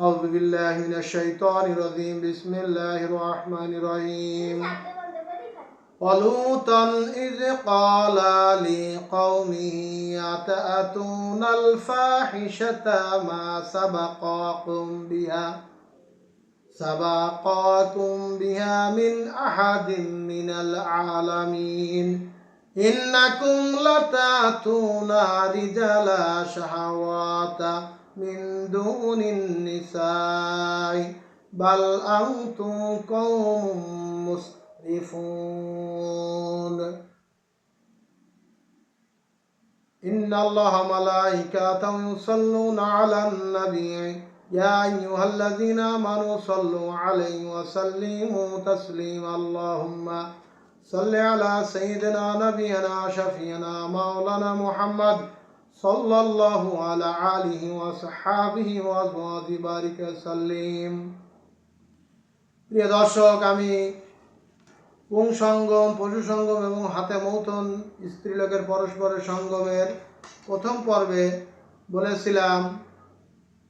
أعوذ بالله من الشيطان الرجيم بسم الله الرحمن الرحيم ولوطا إذ قال لقومه أتأتون الفاحشة ما سبقاكم بها سبقاكم بها من أحد من العالمين إنكم لتأتون رجال شهوات من دون النساء بل أنتم قوم مسرفون. إن الله ملائكته يصلون على النبي. يا أيها الذين آمنوا صلوا عليه وسلموا تسليما. اللهم صل على سيدنا نبينا شفينا مولانا محمد. صلى الله على آله وصحابه وأزواجه بارك وسلم প্রিয় দর্শক আমি পুং সঙ্গম পশু সঙ্গম এবং হাতে মৌথন স্ত্রীলোকের পরস্পরের সঙ্গমের প্রথম পর্বে বলেছিলাম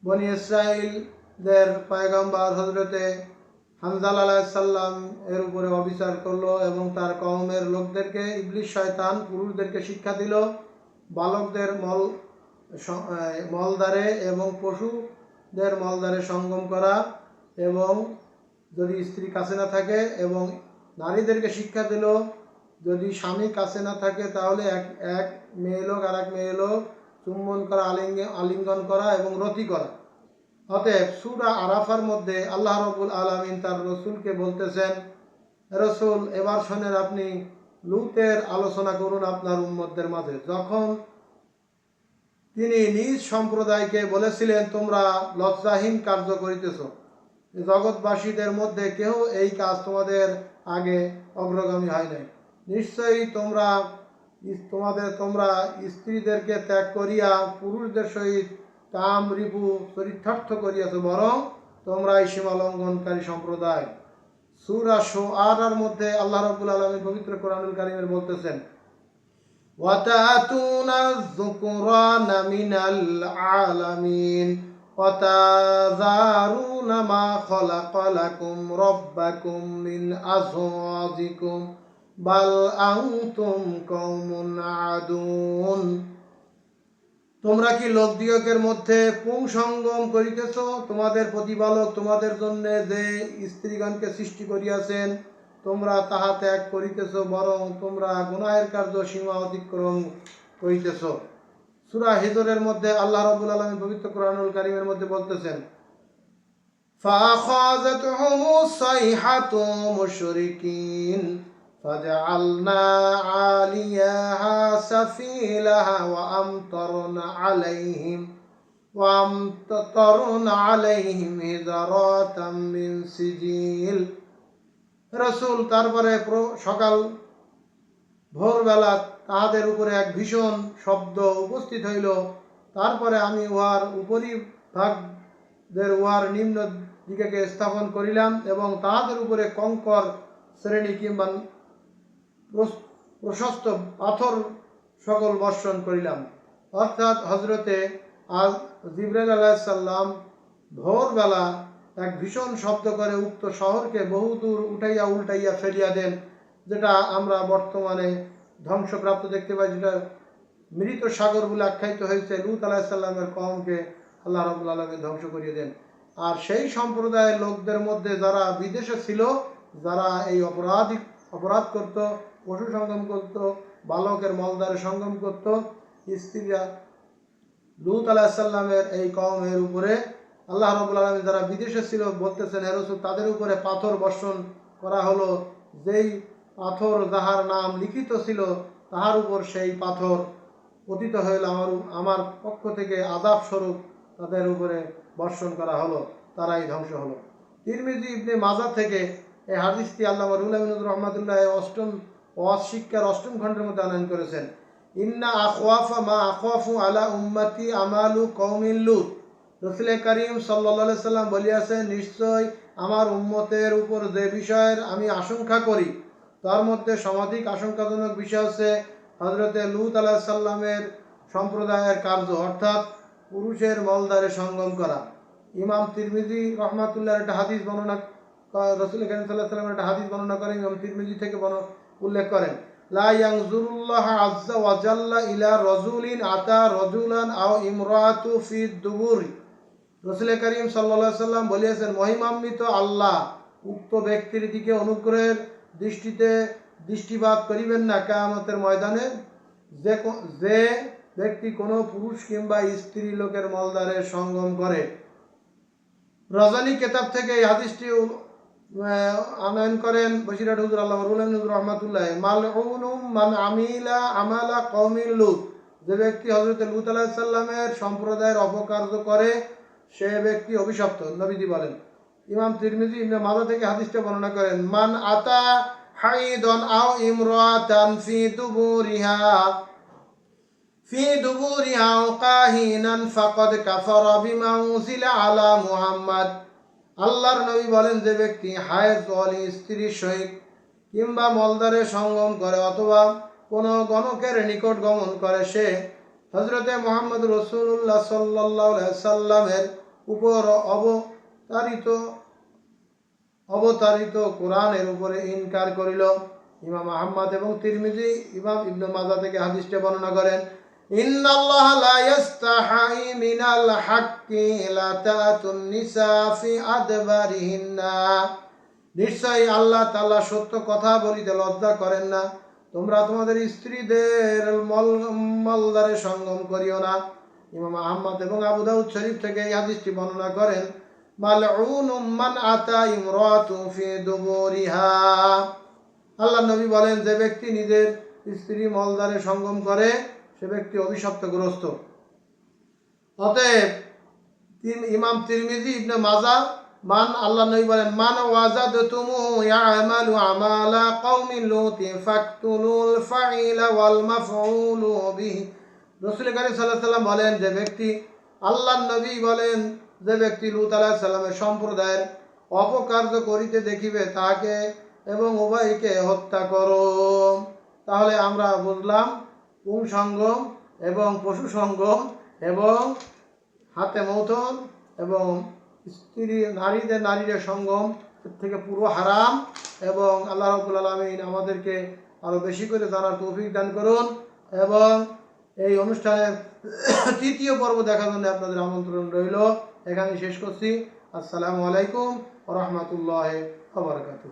বনি ইসরায়েলদের পয়গম্বর হজরতে হানজাল আলাহিসাল্লাম এর উপরে অবিচার করলো এবং তার কওমের লোকদেরকে ইবলিশ শয়তান পুরুষদেরকে শিক্ষা দিল বালকদের মল মলদ্বারে এবং পশুদের মলদ্বারে সঙ্গম করা এবং যদি স্ত্রী কাছে না থাকে এবং নারীদেরকে শিক্ষা দিল, যদি স্বামী কাছে না থাকে তাহলে এক এক মেয়ে লোক আর এক মেয়ে লোক চুম্বন করা, আলিঙ্গ, আলিঙ্গন করা এবং রতি করা। অতএব সুরা আরাফার মধ্যে আল্লাহ রবুল আলমিন তার রসুলকে বলতেছেন রসুল, এবার শোনেন আপনি লুতের আলোচনা করুন আপনার উম্মতদের মাঝে। যখন তিনি নিজ সম্প্রদায়কে বলেছিলেন, তোমরা লজ্জাহীন কার্য করিতেছ। জগৎবাসীদের মধ্যে কেউ এই কাজ তোমাদের আগে অগ্রগামী হয় নাই। নিশ্চয়ই তোমরা তোমাদের, তোমরা স্ত্রীদেরকে ত্যাগ করিয়া পুরুষদের সহিত কাম, রিপু, চরিতার্থ করিয়াছ। বরং তোমরা এই সীমা লঙ্ঘনকারী সম্প্রদায়। সুরা শো আটার মধ্যে আল্লাহ রবুল আলমী পবিত্র কোরআনুল কারিমের বলতেছেন وتأتون الذكران من العالمين وتذارون ما خلق لكم ربكم من أزواجكم بل أنتم قوم عادون তোমরা কি লোকদিগকের মধ্যে পুং সঙ্গম করিতেছ তোমাদের প্রতিপালক তোমাদের জন্য যে স্ত্রীগণকে সৃষ্টি করিয়াছেন তোমরা তাহা ত্যাগ করিতেছ বরং তোমরা গুনাহের কার্য সীমা অতিক্রম করিতেছ সুরা হিজরের মধ্যে আল্লাহ রবুল আলমী পবিত্র কোরআনুল কারিমের মধ্যে বলতেছেন فأخذتهم الصيحة مشركين فجعلنا عاليها سفيلها وأمطرنا عليهم وأمطرنا عليهم هجرات من سجيل রসুল তারপরে প্র- সকাল ভোরবেলা তাহাদের উপরে এক ভীষণ শব্দ উপস্থিত হইল তারপরে আমি উহার উপরি ভাগদের উহার নিম্ন দিকে স্থাপন করিলাম এবং তাহাদের উপরে কঙ্কর শ্রেণী কিংবা প্রস- প্রশস্ত পাথর সকল বর্ষণ করিলাম। অর্থাৎ হজরতে আজ জিব্রাইল আলাহিসাল্লাম ভোরবেলা এক ভীষণ শব্দ করে উক্ত শহরকে বহুদূর উঠাইয়া উল্টাইয়া ফেলিয়া দেন, যেটা আমরা বর্তমানে ধ্বংসপ্রাপ্ত দেখতে পাই, যেটা মৃত সাগর বলে আখ্যায়িত হয়েছে। লুত আলাহিসাল্লামের কমকে আল্লাহ রবুল আলমী ধ্বংস করিয়ে দেন। আর সেই সম্প্রদায়ের লোকদের মধ্যে যারা বিদেশে ছিল, যারা এই অপরাধী, অপরাধ করত পশু সঙ্গম করত, বালকের মলদারে সঙ্গম করত। স্ত্রীরা লুত আলাহিসাল্লামের এই কমের উপরে আল্লাহ রবুল আলমী যারা বিদেশে ছিল বলতেছেন হেরসুল তাদের উপরে পাথর বর্ষণ করা হলো। যেই পাথর যাহার নাম লিখিত ছিল, তাহার উপর সেই পাথর পতিত হইল। আমার আমার পক্ষ থেকে আদাব স্বরূপ তাদের উপরে বর্ষণ করা হলো। তারাই ধ্বংস হলো। তিরমিজি ইবনে মাজা থেকে এই হাদিসটি আল্লাহ রুল আমিনুর রহমাতুল্লাহ অষ্টম ওয়াজ শিক্ষার অষ্টম খণ্ডের মধ্যে আনয়ন করেছেন। ইন্না আখওয়াফা মা আখওয়াফু আলা উম্মতি আমালু কৌমিন লুত। রসুল করিম সাল্লা সাল্লাম বলিয়াছেন, নিশ্চয় আমার উম্মতের উপর যে বিষয়ের আমি আশঙ্কা করি, তার মধ্যে সমাধিক আশঙ্কাজনক বিষয় হচ্ছে হজরতে লুত আলাহ সাল্লামের সম্প্রদায়ের কার্য, অর্থাৎ পুরুষের মলদারে সঙ্গম করা। ইমাম তিরমিজি রহমাতুল্লাহ একটা হাদিস বর্ণনা রসুল করিম সাল্লাহ সাল্লামের একটা হাদিস বর্ণনা করেন ইমাম তিরমিজি থেকে বর্ণ- উল্লেখ করেন, লা ইলা রজুলিন আতা রজুলান আল্লাহ উক্ত ব্যক্তির দিকে অনুগ্রহের দৃষ্টিতে দৃষ্টিপাত করিবেন না। কামতের ময়দানে যে যে ব্যক্তি কোনো পুরুষ কিংবা স্ত্রী লোকের মলদারে সঙ্গম করে। রজনী কেতাব থেকে এই হাদিসটি আনয়ন করেন বসিরাট হুজুর আল্লাহ হুজুর রহমাতুল্লাহ। মালউনুম মান আমিলা আমালা কমিল লুত। যে ব্যক্তি হজরত লুত আলাহিসাল্লামের সম্প্রদায়ের অপকার্য করে, সে ব্যক্তি অভিশপ্ত, নবীজি বলেন। ইমাম তিরমিজি ইমনে মাদা থেকে হাদিসটা বর্ণনা করেন, মান আতা হাইদন আও ইমরাতান ফি দুবুরিহা ফি দুবুরিহা কাহিনান ফাকাদ কাফারা বিমা উযিলা আলা মুহাম্মদ। আল্লাহর নবী বলেন যে ব্যক্তি হায়ের জলি স্ত্রীর সহিত কিংবা মলদারে সঙ্গম করে অথবা কোনো গণকের নিকট গমন করে, সে হজরতে মোহাম্মদ রসুল্লাহ সাল্লাহ সাল্লামের উপর অবতারিত অবতারিত কোরআনের উপরে ইনকার করিল। ইমাম আহমদ এবং তিরমিজি, ইমাম ইবনে মাজা থেকে হাদিসটা বর্ণনা করেন ইন্নাল্লাহ লা ইস্তাহি মিনাল হাক্কি লা তাতুন নিসা ফি আদবারিহিন্না। নিশ্চয়ই আল্লাহ তাআলা সত্য কথা বলিতে লজ্জা করেন না। তোমরা তোমাদের স্ত্রীদের মল মলদারে সঙ্গম করিও না। ইমাম আহমদ এবং আবু দাউদ শরীফ থেকে এই হাদিসটি বর্ণনা করেন, মালউনুম মান আতা ইমরাতু ফি দুবুরিহা। আল্লাহ নবী বলেন, যে ব্যক্তি নিজের স্ত্রী মলদারে সঙ্গম করে সে ব্যক্তি অভিশপ্তগ্রস্ত অতএব ইমাম তিরমিজি, ইবনে মাজা, মান আল্লাহ নবী বলেন, মান ওয়াজাদ তুমু ইয়ামালু আমালা কওমি লুতি ফাকতুলুল ফাইলা ওয়াল মাফউলু বিহি। রাসূল কারীম সাল্লাল্লাহু আলাইহি বলেন, যে ব্যক্তি আল্লাহ নবী বলেন, যে ব্যক্তি লুত আলাইহিস সালামের সম্প্রদায়ের অপকার্য করিতে দেখিবে, তাকে এবং উভয়কে হত্যা করো। তাহলে আমরা বুঝলাম পুং সঙ্গম এবং পশু সঙ্গম এবং হাতে মৌথন এবং স্ত্রী নারীদের নারীদের সঙ্গম থেকে পুরো হারাম এবং আল্লাহ রবুল আলমিন আমাদেরকে আরও বেশি করে জানার তৌফিক দান করুন এবং এই অনুষ্ঠানের তৃতীয় পর্ব দেখার জন্য আপনাদের আমন্ত্রণ রইল। এখানে শেষ করছি। আসসালামু আলাইকুম রহমতুল্লাহ আবরকাত